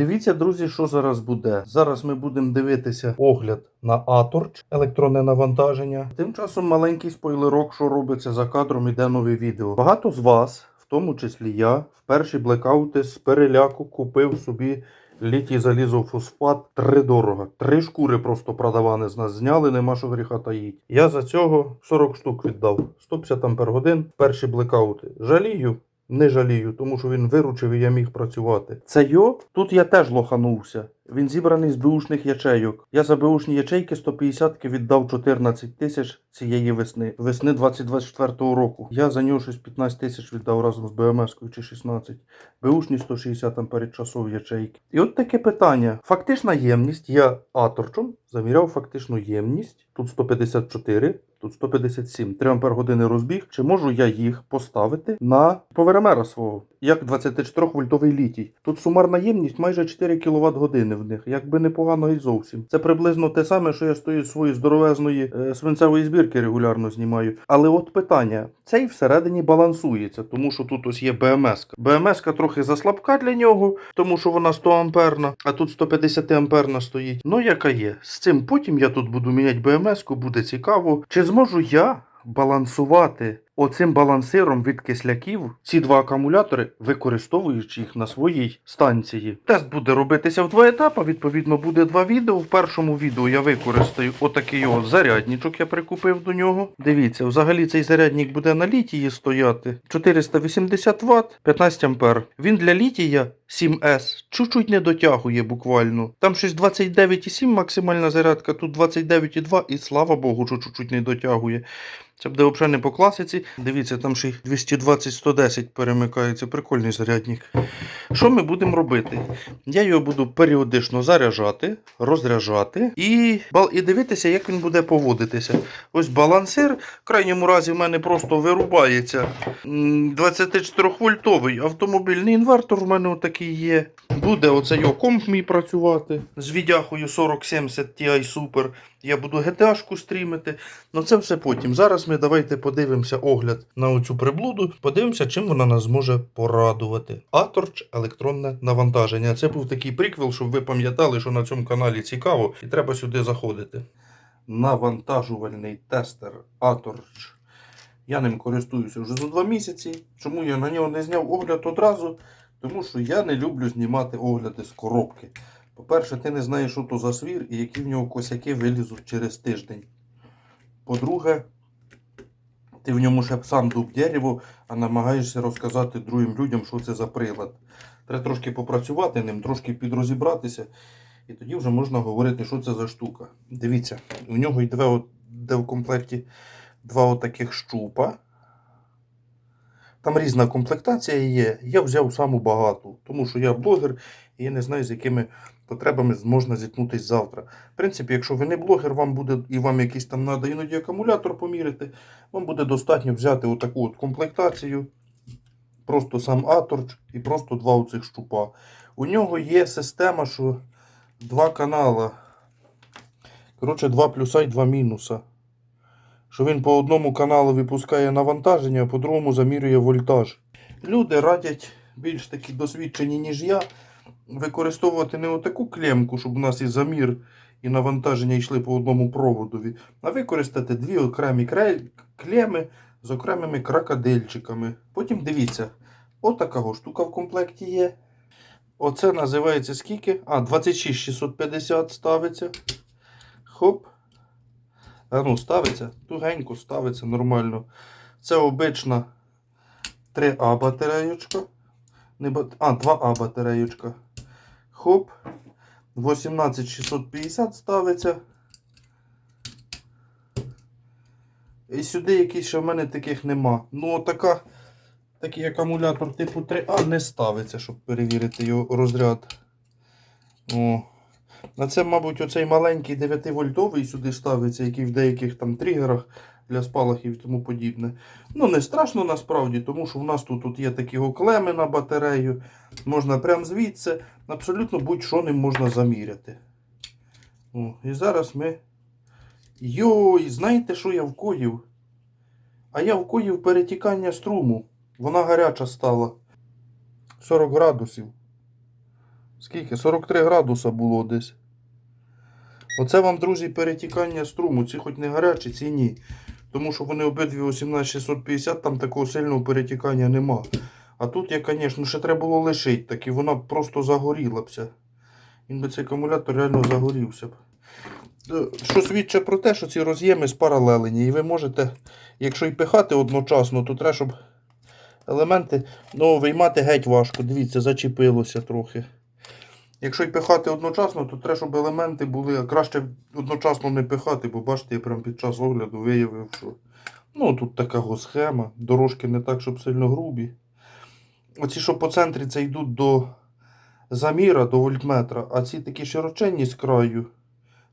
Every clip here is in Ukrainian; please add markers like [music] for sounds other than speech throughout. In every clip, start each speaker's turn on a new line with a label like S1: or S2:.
S1: Дивіться, друзі, що зараз буде. Зараз ми будемо дивитися огляд на Аторч, електронне навантаження. Тим часом маленький спойлерок, що робиться за кадром, іде нове відео. Багато з вас, в тому числі я, в перші блекаути з переляку купив собі. Літій залізофосфат три дорого. Три шкури просто продавани з нас зняли, нема що гріха таїть. Я за цього 40 штук віддав. 150 ампер годин, перші блекаути. Жалію, не жалію, тому що він виручив і я міг працювати. Це йо, тут я теж лоханувся. Він зібраний з беушних ячейок. Я за беушні ячейки 150 віддав 14 тисяч цієї весни, весни 2024 року. Я за нього щось 15 тисяч віддав разом з БМС-кою чи 16. Беушні 160 амперів часов ячейки. І от таке питання. Фактична ємність, я аторчом заміряв фактичну ємність. Тут 154, тут 157. 3 ампер години розбіг. Чи можу я їх поставити на поверемера свого, як 24 вольтовий літій? Тут сумарна ємність майже 4 кВт години в них. Якби непогано і зовсім. Це приблизно те саме, що я стою з своєї здоровезної е, свинцевої збірки регулярно знімаю. Але от питання: цей всередині балансується, тому що тут ось є БМС. БМС трохи заслабка для нього, тому що вона 100 амперна, а тут 150 амперна стоїть. Ну, яка є. З цим потім я тут буду міняти БМС-ку, буде цікаво. Чи зможу я балансувати оцим балансиром від кисляків ці два акумулятори, використовуючи їх на своїй станції. Тест буде робитися в два етапи. Відповідно, буде два відео. В першому відео я використаю отакий от зарядничок, я прикупив до нього. Дивіться, взагалі цей зарядник буде на літії стояти 480 Вт, 15 ампер. Він для літія 7S чуть-чуть не дотягує буквально. Там щось 29,7 максимальна зарядка, тут 29,2 і слава Богу, що чуть-чуть не дотягує. Це буде взагалі не по класиці. Дивіться, там ще й 220-110 перемикається. Прикольний зарядник. Що ми будемо робити? Я його буду періодично заряджати, розряджати і, і дивитися, як він буде поводитися. Ось балансир. В крайньому разі в мене просто вирубається. 24-вольтовий автомобільний інвертор в мене отакий є. Буде його комп мій працювати з відяхою 4070 Ti Super. Я буду GTA-шку стрімити. Ну це все потім. Зараз ми давайте подивимося огляд на оцю приблуду. Подивимося, чим вона нас може порадувати. Аторч електронне навантаження. Це був такий приквел, щоб ви пам'ятали, що на цьому каналі цікаво, і треба сюди заходити. Навантажувальний тестер Аторч. Я ним користуюся вже за два місяці. Чому я на нього не зняв огляд одразу? Тому що я не люблю знімати огляди з коробки. По-перше, ти не знаєш, що то за свір і які в нього косяки вилізуть через тиждень. По-друге, ти в ньому ще сам дуб дерево, а намагаєшся розказати другим людям, що це за прилад. Треба трошки попрацювати ним, трошки підрозібратися, і тоді вже можна говорити, що це за штука. Дивіться, у нього йде, йде в комплекті два отаких щупа. Там різна комплектація є. Я взяв саму багату, тому що я блогер і я не знаю, з якими потребами можна зіткнутися завтра. В принципі, якщо ви не блогер, вам буде і вам якийсь там треба іноді акумулятор поміряти, вам буде достатньо взяти отаку от комплектацію, просто сам аторч і просто два оцих щупа. У нього є система, що два канала. Коротше, два плюса і два мінуса. Що він по одному каналу випускає навантаження, а по другому замірює вольтаж. Люди радять більш такі досвідчені, ніж я, використовувати не отаку клемку, щоб у нас і замір, і навантаження йшли по одному проводові, а використати дві окремі кре- клеми з окремими кракодильчиками. Потім дивіться, отака штука в комплекті є. Оце називається скільки? А, 26650 ставиться. Хоп. А ну, ставиться, тугенько ставиться нормально. Це обична 3А батареєчка. Не бат... А, 2А батареєчка. Хоп. 18650 ставиться. І сюди якийсь ще в мене таких нема. Ну, така, такий акумулятор типу 3А не ставиться, щоб перевірити його розряд. О. На це, мабуть, оцей маленький 9-вольтовий сюди ставиться, який в деяких там тригерах для спалахів і тому подібне. Ну, не страшно насправді, тому що в нас тут, тут є такі о клеми на батарею. Можна прямо звідси, абсолютно будь-що ним можна заміряти. О, і зараз ми. Йой, знаєте, що я вкоїв? А я вкоїв перетікання струму. Вона гаряча стала. 40 градусів. Скільки? 43 градуса було десь. Оце вам, друзі, перетікання струму. Ці хоч не гарячі, ці ні. Тому що вони обидві 18650, там такого сильного перетікання нема. А тут я, звісно, ще треба було лишити, так і вона просто загоріла бся. Він би цей акумулятор реально загорівся б. Е, Що свідчить про те, що ці роз'єми спаралелені. І ви можете, якщо й пихати одночасно, то треба, щоб елементи ну, виймати геть важко. Дивіться, зачепилося трохи. Якщо й пихати одночасно, то треба, щоб елементи були, краще одночасно не пихати, бо бачите, я прямо під час огляду виявив, що ну, тут така схема, дорожки не так, щоб сильно грубі. Оці, що по центрі, це йдуть до заміра, до вольтметра, а ці такі широченні з краю,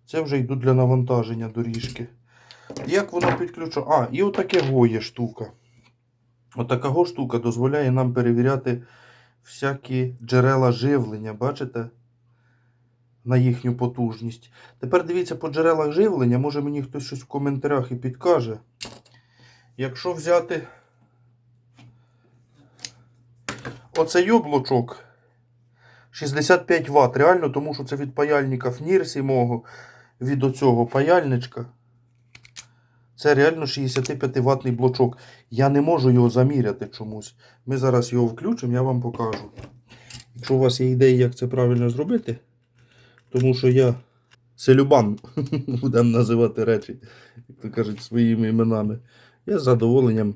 S1: це вже йдуть для навантаження доріжки. Як воно підключено? А, і отаке го є штука. Отака го штука дозволяє нам перевіряти всякі джерела живлення, бачите? На їхню потужність. Тепер дивіться по джерелах живлення, може мені хтось щось в коментарях і підкаже. Якщо взяти оцей облучок 65 Вт, реально, тому що це від паяльника Фнірсі мого, від оцього паяльничка. Це реально 65 ватний блочок. Я не можу його заміряти чомусь. Ми зараз його включимо, я вам покажу. Якщо у вас є ідеї, як це правильно зробити, тому що я селюбан, [laughs] будемо називати речі, як то кажуть, своїми іменами. Я з задоволенням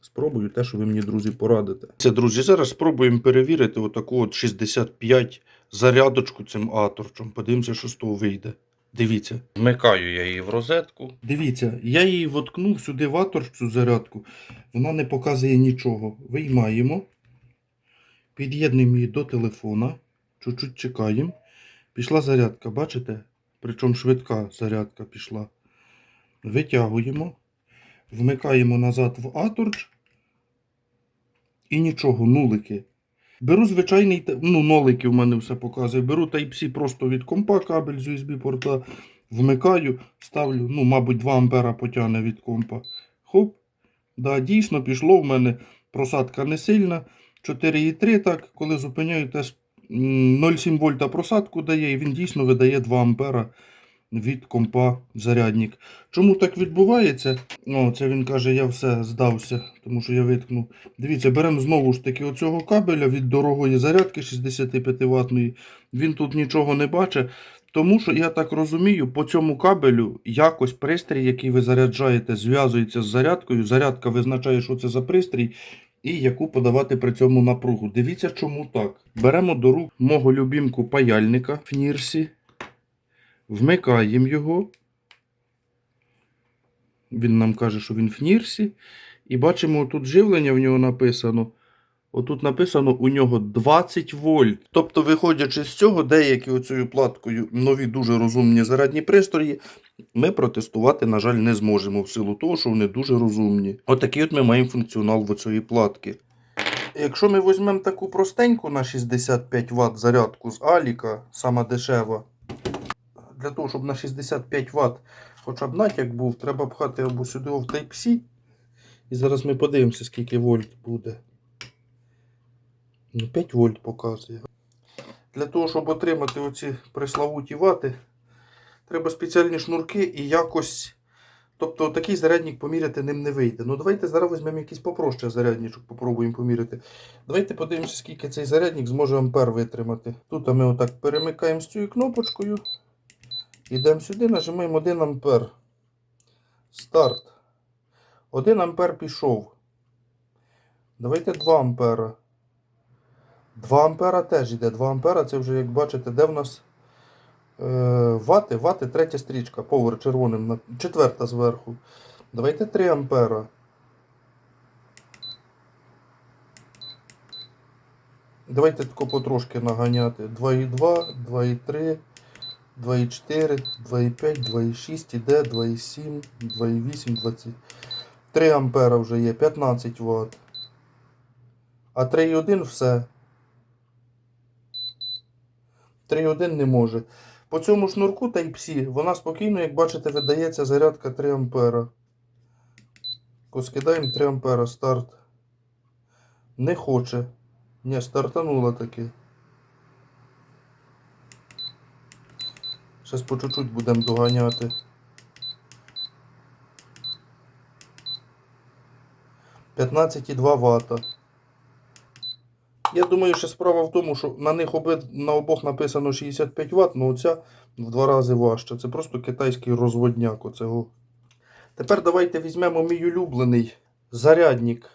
S1: спробую те, що ви мені, друзі, порадите. Це, друзі, зараз спробуємо перевірити отаку от 65 зарядочку цим аторчем. Подивимося, що з того вийде. Дивіться. Вмикаю я її в розетку. Дивіться, я її воткнув сюди в атор, цю зарядку. Вона не показує нічого. Виймаємо. Під'єднуємо її до телефона. Чуть-чуть чекаємо. Пішла зарядка, бачите? Причому швидка зарядка пішла. Витягуємо. Вмикаємо назад в аторч. І нічого, нулики. Беру звичайний, ну, нолики в мене все показує. Беру Type-C просто від компа кабель з USB порта. Вмикаю, ставлю, ну, мабуть, 2 ампера потягне від компа. Хоп. Да, дійсно пішло в мене просадка не сильна. 4,3 так, коли зупиняю, теж 0,7 вольта просадку дає, і він дійсно видає 2 ампера від компа зарядник. Чому так відбувається? О, це він каже, я все здався, тому що я виткнув. Дивіться, беремо знову ж таки оцього кабеля від дорогої зарядки 65 ватної. Він тут нічого не бачить. Тому що я так розумію, по цьому кабелю якось пристрій, який ви заряджаєте, зв'язується з зарядкою. Зарядка визначає, що це за пристрій, і яку подавати при цьому напругу. Дивіться, чому так. Беремо до рук мого любімку паяльника в Нірсі, вмикаємо його. Він нам каже, що він в Нірсі. І бачимо, тут живлення в нього написано. Отут написано у нього 20 вольт. Тобто, виходячи з цього, деякі оцією платкою нові дуже розумні зарядні пристрої, ми протестувати, на жаль, не зможемо в силу того, що вони дуже розумні. Отакий от ми маємо функціонал в оцієї платки. Якщо ми візьмемо таку простеньку на 65 Вт зарядку з Аліка, сама дешева, для того, щоб на 65 Вт хоча б натяк був, треба пхати або сюди в Type-C. І зараз ми подивимося, скільки вольт буде. Ну, 5 вольт показує. Для того, щоб отримати оці преславуті вати, треба спеціальні шнурки і якось. Тобто такий зарядник поміряти ним не вийде. Ну давайте зараз візьмемо якийсь попроще зарядничок, попробуємо поміряти. Давайте подивимося, скільки цей зарядник зможе ампер витримати. Тут ми отак перемикаємо з цією кнопочкою. Йдемо сюди, нажимаємо 1 ампер. Старт. 1 ампер пішов. Давайте 2 ампера. 2 ампера теж йде. 2 ампера це вже, як бачите, де в нас е, вати, вати, третя стрічка, повер червоним, четверта зверху. Давайте 3 ампера. Давайте тако потрошки наганяти. 2,2, 2,3, 2,4, 2,5, 2,6, іде, 2,7, 2,8, 20. 3 ампера вже є, 15 Вт. А 3,1 все. 3,1 не може. По цьому шнурку Type-C вона спокійно, як бачите, видається зарядка 3 ампера. Поскидаємо 3 ампера. Старт. Не хоче. Ні, стартанула таки. Зараз по чуть-чуть будемо доганяти. П'ятнадцять і два вата. Я думаю, що справа в тому, що на них оби, на обох написано 65 Вт, але оця в два рази важча. Це просто китайський розводняк оцього. Тепер давайте візьмемо мій улюблений зарядник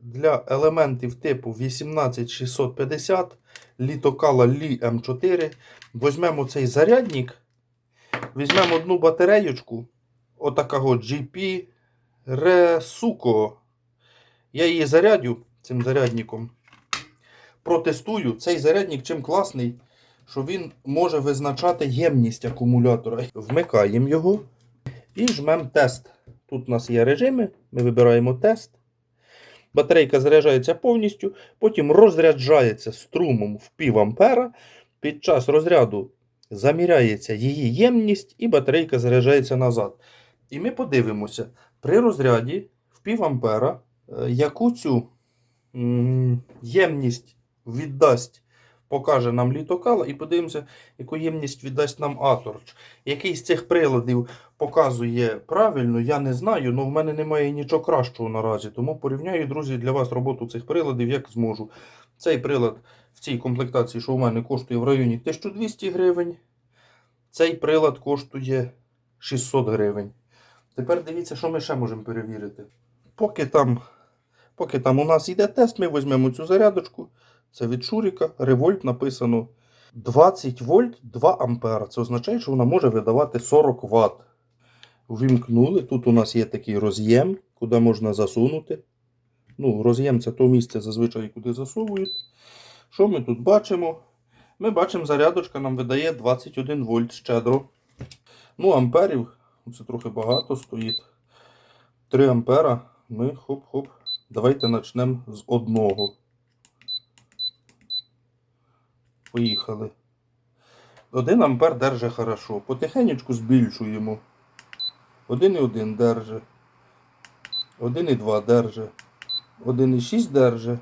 S1: для елементів типу 18650 літокала Li M4. Візьмемо цей зарядник, візьмемо одну батареєчку, отакого GP Resuko. Я її зарядю цим зарядником. Протестую. Цей зарядник чим класний, що він може визначати ємність акумулятора. Вмикаємо його і жмемо тест. Тут у нас є режими, ми вибираємо тест. Батарейка заряджається повністю, потім розряджається струмом в пів ампера. Під час розряду заміряється її ємність і батарейка заряджається назад. І ми подивимося, при розряді в пів ампера, е, яку цю ємність віддасть, покаже нам літокал, і подивимося, яку ємність віддасть нам Аторч. Який з цих приладів показує правильно, я не знаю, але в мене немає нічого кращого наразі. Тому порівняю, друзі, для вас роботу цих приладів як зможу. Цей прилад в цій комплектації, що у мене коштує в районі 1200 гривень. Цей прилад коштує 600 гривень. Tепер дивіться, що ми ще можемо перевірити. Поки там, поки там у нас йде тест, ми візьмемо цю зарядочку. Це від Шуріка. Револьт написано 20 вольт 2 ампера. Це означає, що вона може видавати 40 Вт. Ввімкнули. Тут у нас є такий роз'єм, куди можна засунути. Ну, роз'єм це то місце зазвичай, куди засовують. Що ми тут бачимо? Ми бачимо, зарядочка нам видає 21 вольт щедро. Ну, амперів, це трохи багато стоїть. 3 ампера. Ми хоп-хоп. Давайте почнемо з одного. Поїхали. 1 ампер держи хорошо. Потихенечку збільшуємо. 1,1 держи. 1,2 держи. 1,6 держи.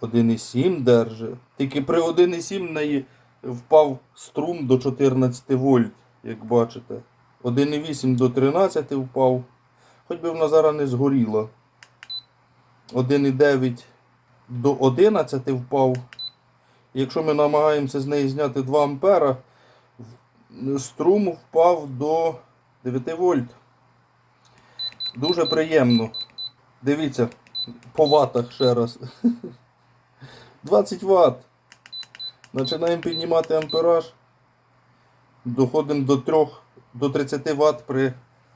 S1: 1,7 держи. Тільки при 1,7 неї впав струм до 14 вольт, як бачите. 1,8 до 13 впав. Хоч би вона зараз не згоріла. 1,9 до 11 впав. Якщо ми намагаємося з неї зняти 2 ампера, струм впав до 9 вольт. Дуже приємно. Дивіться, по ватах ще раз. [laughs] 20 Вт. Починаємо піднімати ампераж. Доходимо до 3, до 30 Вт при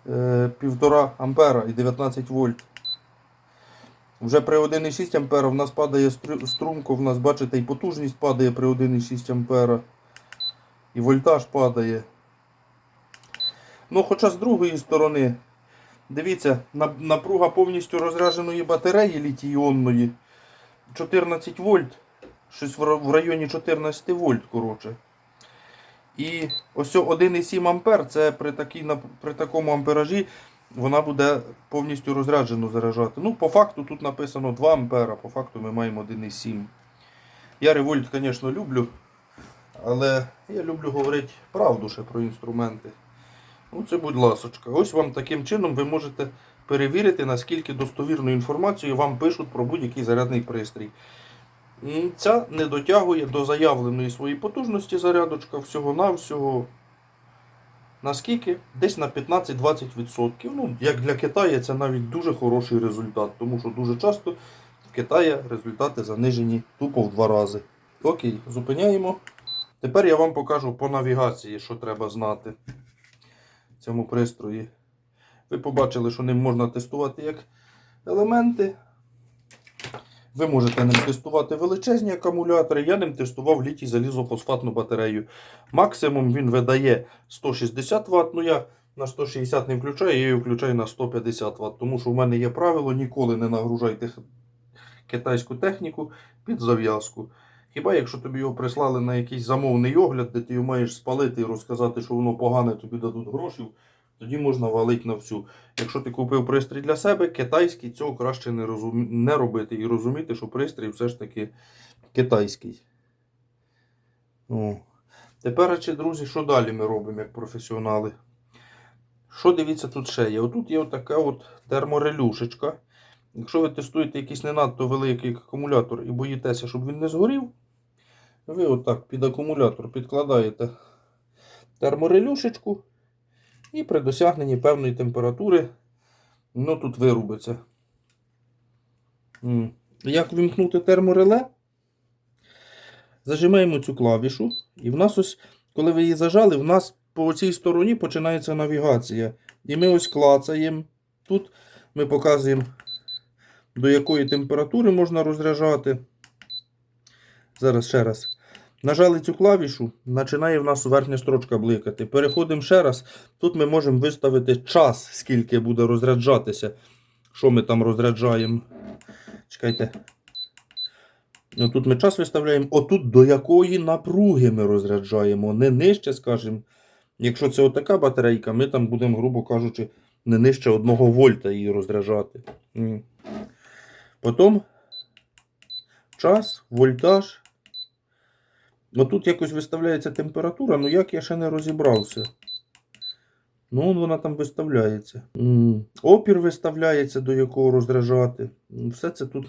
S1: е, 1,5 ампера і 19 вольт. Вже при 1,6 ампера в нас падає струмко, в нас, бачите, і потужність падає при 1,6 ампера. І вольтаж падає. Ну, хоча з другої сторони, дивіться, напруга повністю розрядженої батареї літій-іонної 14 вольт. Щось в районі 14 вольт, коротше. І ось 1,7 ампер, це при, такій, при такому амперажі вона буде повністю розряджену заряджати. Ну, по факту тут написано 2 ампера, по факту ми маємо 1,7. Я револьт, звісно, люблю, але я люблю говорити правду ще про інструменти. Ну, це будь ласочка. Ось вам таким чином ви можете перевірити, наскільки достовірну інформацію вам пишуть про будь-який зарядний пристрій. Ця не дотягує до заявленої своєї потужності зарядочка всього-навсього. Наскільки? Десь на 15-20%. Ну, як для Китаю це навіть дуже хороший результат, тому що дуже часто в Китаї результати занижені тупо в два рази. Окей, зупиняємо. Тепер я вам покажу по навігації, що треба знати в цьому пристрої. Ви побачили, що ним можна тестувати як елементи. Ви можете ним тестувати величезні акумулятори. Я ним тестував літій залізофосфатну батарею. Максимум він видає 160 Вт. Ну я на 160 не включаю, я її включаю на 150 Вт. Тому що в мене є правило: ніколи не нагружайте китайську техніку під зав'язку. Хіба якщо тобі його прислали на якийсь замовний огляд, де ти його маєш спалити і розказати, що воно погане, тобі дадуть грошей, тоді можна валити на всю. Якщо ти купив пристрій для себе, китайський, цього краще не, розум... не робити і розуміти, що пристрій все ж таки китайський. О. Тепер, чи, друзі, що далі ми робимо як професіонали? Що дивіться, тут ще є? Отут є отака от терморелюшечка. Якщо ви тестуєте якийсь не надто великий акумулятор і боїтеся, щоб він не згорів, ви отак під акумулятор підкладаєте терморелюшечку і при досягненні певної температури ну, тут вирубиться. Як вимкнути термореле? Зажимаємо цю клавішу, і в нас ось, коли ви її зажали, в нас по цій стороні починається навігація. І ми ось клацаємо. Тут ми показуємо, до якої температури можна розряджати. Зараз ще раз. Нажали цю клавішу, починає в нас верхня строчка бликати. Переходимо ще раз. Тут ми можемо виставити час, скільки буде розряджатися. Що ми там розряджаємо. Чекайте. Ну, Тут ми час виставляємо. Отут до якої напруги ми розряджаємо. Не нижче, скажімо. Якщо це отака батарейка, ми там будемо, грубо кажучи, не нижче 1 вольта її розряджати. Потім час, вольтаж. Ну тут якось виставляється температура, ну як я ще не розібрався. Ну, вона там виставляється. Опір виставляється, до якого розряджати. М, Все це тут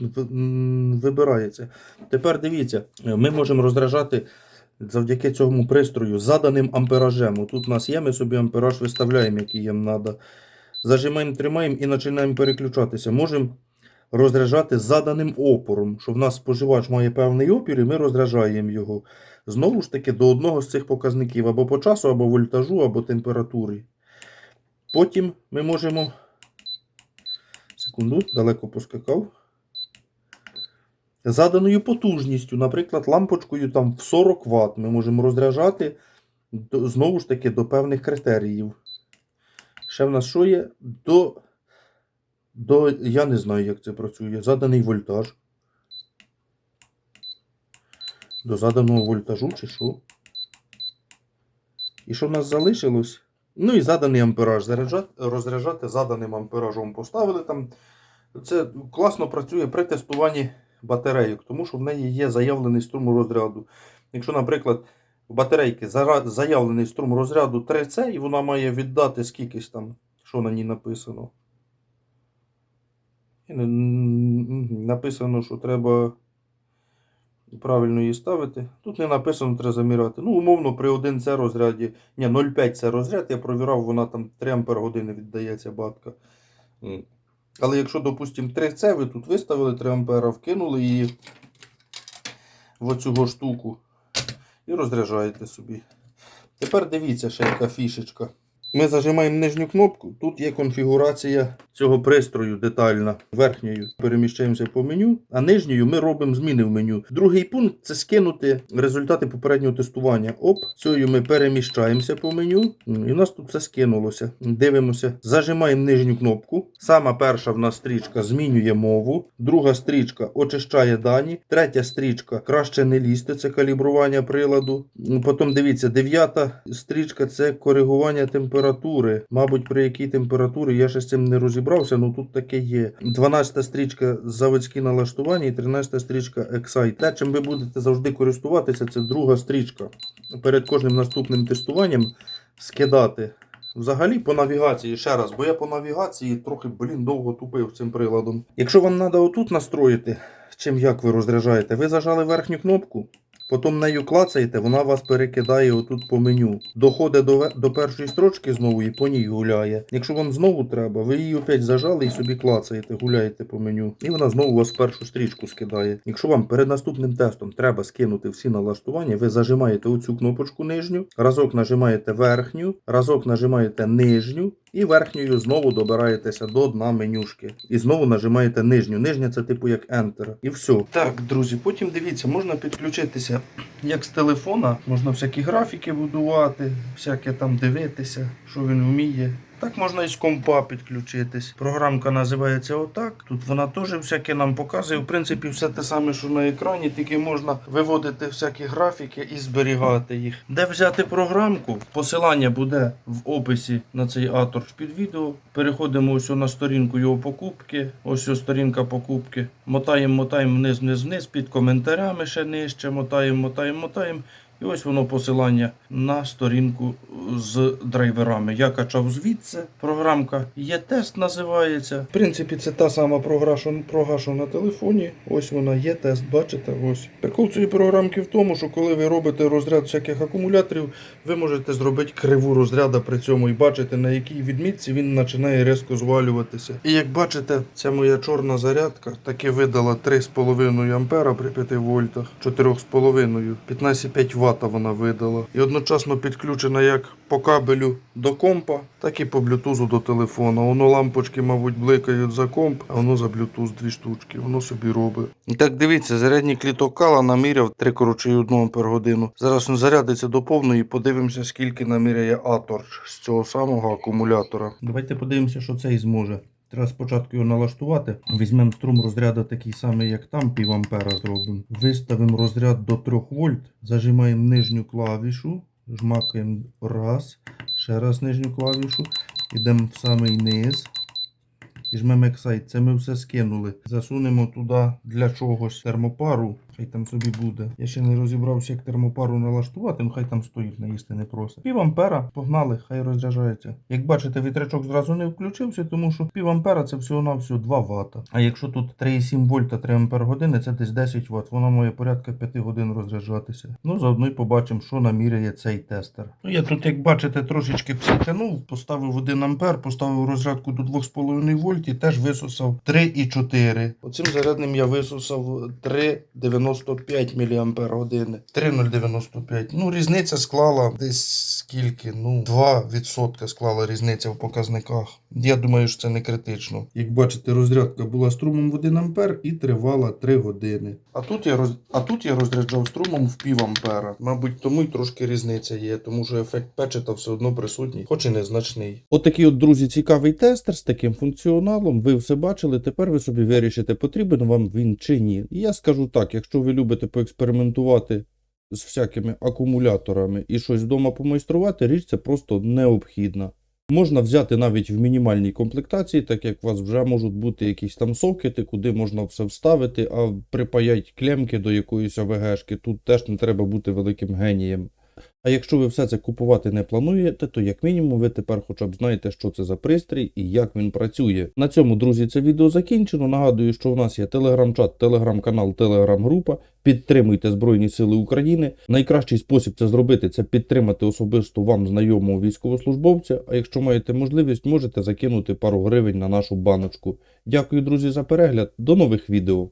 S1: вибирається. Тепер дивіться, ми можемо розряджати завдяки цьому пристрою заданим амперажем. Тут у нас є, ми собі ампераж виставляємо, який їм треба. Зажимаємо, тримаємо і починаємо переключатися. Можемо розряджати заданим опором, що в нас споживач має певний опір, і ми розряджаємо його. Знову ж таки, до одного з цих показників або по часу, або вольтажу, або температурі. Потім ми можемо. Секунду, далеко поскакав. Заданою потужністю, наприклад, лампочкою там в 40 Вт ми можемо розряджати знову ж таки до певних критеріїв. Ще в нас що є? До, до. Я не знаю, як це працює. Заданий вольтаж. До заданого вольтажу чи що? І що в нас залишилось? Ну і заданий ампераж. Заряджати, розряджати заданим амперажом. Поставили там. Це класно працює при тестуванні батарейок, тому що в неї є заявлений струм розряду. Якщо, наприклад, в батарейки заявлений струм розряду 3C, і вона має віддати скількись там, що на ній написано. Написано, що треба правильно її ставити. Тут не написано, треба заміряти. Ну, умовно, при 1С розряді, ні, 0,5 це розряд, я провірав, вона там 3 Ампер години віддається батка. Але якщо, допустимо, 3С, ви тут виставили 3 Ампера, вкинули її в оцю штуку і розряджаєте собі. Тепер дивіться ще яка фішечка. Ми зажимаємо нижню кнопку. Тут є конфігурація цього пристрою детальна. Верхньою переміщаємося по меню, а нижньою ми робимо зміни в меню. Другий пункт це скинути результати попереднього тестування. Оп, цією ми переміщаємося по меню. І у нас тут все скинулося. Дивимося, зажимаємо нижню кнопку. Сама перша в нас стрічка змінює мову, друга стрічка очищає дані, третя стрічка краще не лізти, це калібрування приладу. Потім дивіться, дев'ята стрічка це коригування температури. Мабуть, при якій температурі я ще з цим не розібрався, але тут таке є. 12 стрічка заводські налаштування і 13 стрічка Excite. Те, чим ви будете завжди користуватися, це друга стрічка. Перед кожним наступним тестуванням скидати. Взагалі по навігації ще раз, бо я по навігації трохи, блін, довго тупив цим приладом. Якщо вам треба отут настроїти, чим як ви розряджаєте, ви зажали верхню кнопку, потім нею клацаєте, вона вас перекидає отут по меню. Доходить до, до першої строчки знову і по ній гуляє. Якщо вам знову треба, ви її опять зажали і собі клацаєте, гуляєте по меню. І вона знову вас в першу стрічку скидає. Якщо вам перед наступним тестом треба скинути всі налаштування, ви зажимаєте оцю кнопочку нижню, разок нажимаєте верхню, разок нажимаєте нижню. І верхньою знову добираєтеся до дна менюшки. І знову нажимаєте нижню. Нижня це типу як Enter. І все. Так, друзі, потім дивіться, можна підключитися як з телефона, можна всякі графіки будувати, всяке там дивитися, що він вміє. Так можна і з компа підключитись. Програмка називається отак. Тут вона теж всяке нам показує. В принципі, все те саме, що на екрані, тільки можна виводити всякі графіки і зберігати їх. Де взяти програмку? Посилання буде в описі на цей аторч під відео. Переходимо ось на сторінку його покупки. Ось ось сторінка покупки. Мотаємо, мотаємо вниз, вниз, вниз, під коментарями ще нижче, мотаємо, мотаємо, мотаємо. І ось воно посилання на сторінку з драйверами. Я качав звідси. Програмка є тест називається. В принципі, це та сама програ, на телефоні. Ось вона є тест, бачите? Ось. Прикол цієї програмки в тому, що коли ви робите розряд всяких акумуляторів, ви можете зробити криву розряду при цьому і бачите, на якій відмітці він починає різко звалюватися. І як бачите, ця моя чорна зарядка таки видала 3,5 ампера при 5 вольтах, 4,5, 15,5 Вт вона видала. І одночасно підключена як по кабелю до компа, так і по блютузу до телефона. Воно лампочки, мабуть, бликають за комп, а воно за блютуз дві штучки. Воно собі робить. І так дивіться, зарядний кліток кала наміряв 3 коротше 1 ампер годину. Зараз він зарядиться до повної, подивимося, скільки наміряє Аторч з цього самого акумулятора. Давайте подивимося, що цей зможе. Треба спочатку його налаштувати. Візьмемо струм розряду такий самий, як там, пів зробимо. Виставимо розряд до 3 вольт, зажимаємо нижню клавішу, жмакаємо раз, ще раз нижню клавішу, йдемо в самий низ. І жмемо Excite. Це ми все скинули. Засунемо туди для чогось термопару. Хай там собі буде. Я ще не розібрався, як термопару налаштувати, ну хай там стоїть, наїсти не просить. Пів ампера, погнали, хай розряджається. Як бачите, вітрячок зразу не включився, тому що пів ампера це всього-навсього 2 Вт. А якщо тут 3,7 вольта 3 ампер це десь 10 Вт. Воно має порядка 5 годин розряджатися. Ну, заодно й побачимо, що наміряє цей тестер. Ну, я тут, як бачите, трошечки психанув, поставив 1 ампер, поставив розрядку до 2,5 вольт і теж висосав 3,4. Оцим зарядним я висосав 3,95 мАч. 3,095. Ну, різниця склала десь скільки? Ну, 2% склала різниця в показниках. Я думаю, що це не критично. Як бачите, розрядка була струмом в 1 ампер і тривала 3 години. А тут я роз... а тут я розряджав струмом в пів ампера. Мабуть, тому й трошки різниця є, тому що ефект печета все одно присутній, хоч і незначний. Отакий от, друзі, цікавий тестер з таким функціоналом. Ви все бачили. Тепер ви собі вирішите, потрібен вам він чи ні. І я скажу так: якщо ви любите поекспериментувати з всякими акумуляторами і щось вдома помайструвати, річ це просто необхідна. Можна взяти навіть в мінімальній комплектації, так як у вас вже можуть бути якісь там сокети, куди можна все вставити, а припаять клемки до якоїсь АВГшки. Тут теж не треба бути великим генієм. А якщо ви все це купувати не плануєте, то як мінімум ви тепер хоча б знаєте, що це за пристрій і як він працює. На цьому, друзі, це відео закінчено. Нагадую, що у нас є телеграм-чат, телеграм-канал, телеграм-група. Підтримуйте Збройні Сили України. Найкращий спосіб це зробити це підтримати особисто вам знайомого військовослужбовця. А якщо маєте можливість, можете закинути пару гривень на нашу баночку. Дякую, друзі, за перегляд. До нових відео.